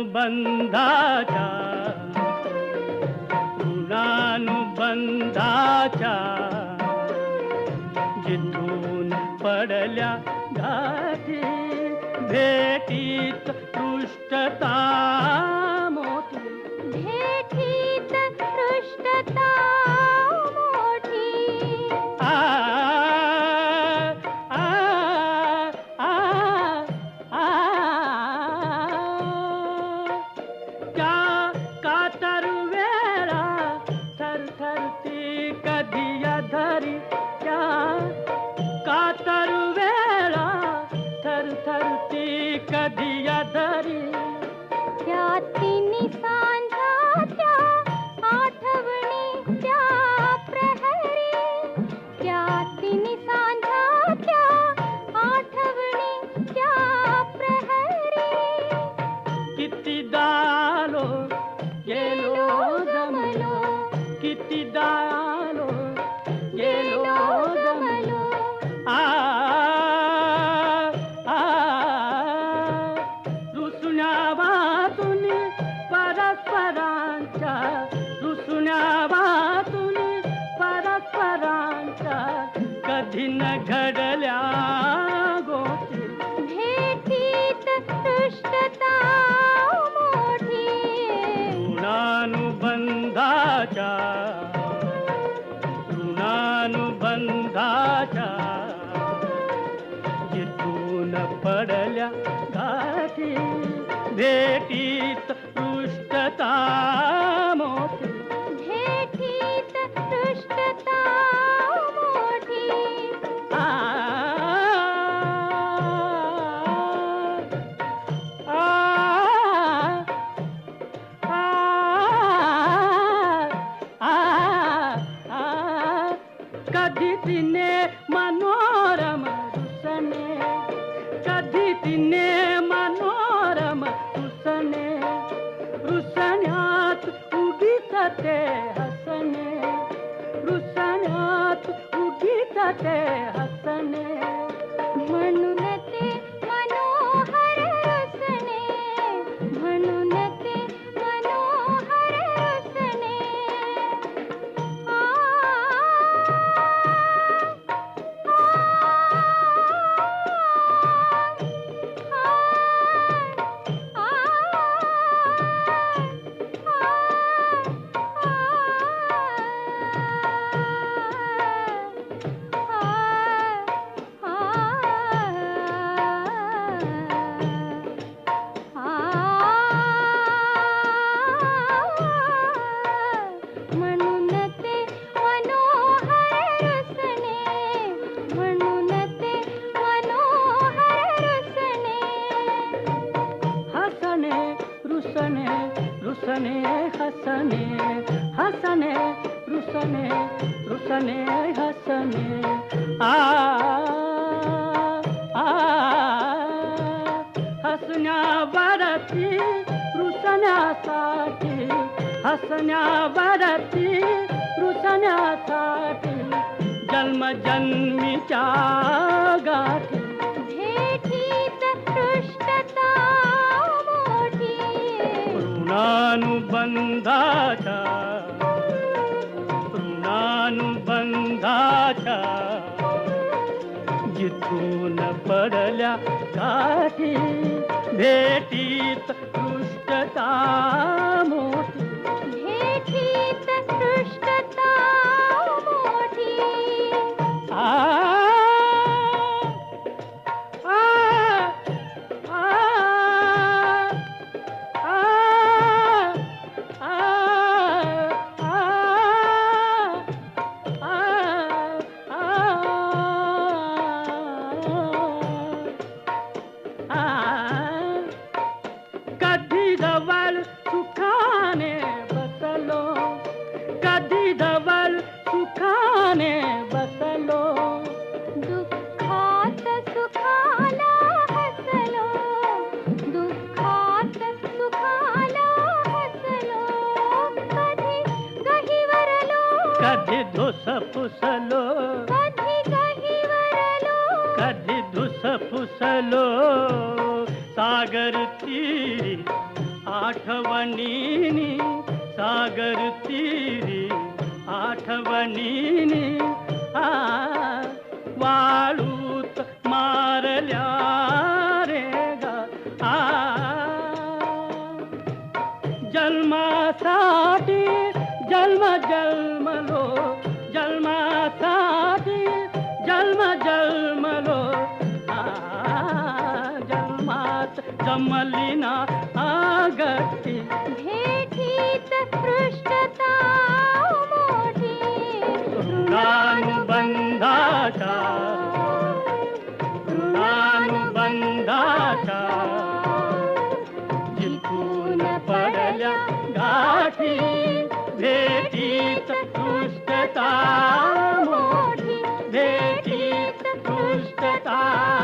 ऋणानुबन्धाचा ऋणानुबन्धाचा जिथून पडल्या गाठी भेटीत मोठी आ आ आ आ त्या कातर वेळा थरथरती कधी धरी। त्या कातर वेळा थरथरती कधी धरी कितीदा आलो गेलो जमलो कितीदा ऋणानुबंधाच्या जिथून पडल्या गाठी भेटीत पृष्ठता मोठी Ruslanat ugitate hasane Ruslanat ugitate hasane हसने हसने रुसने रुसने हसने। आ आ हसण्यावरती रुसण्यासाठी हसण्यावरती रुसण्यासाठी जन्मजन्मीच्या गाठी भेटीत पृष्ठता मोठी। ऋणानुबंधाच्या जिथून पडल्या काठी भेटीत पृष्ठता मोठी ధుసపుసలో కది ధుసపుసలో సాగర్ తీరి ఆఠవణీని సాగర్ తీరి ఆఠవణీని వాళూత మారల్యా जन्मलो जन्मात जमली ना आगती। भेटीत पृष्ठता मोठी ऋणानुबंधाचा। ऋणानुबंधाचा। जिथून पडल्या गाठी। भेटीत सुष्टता 啊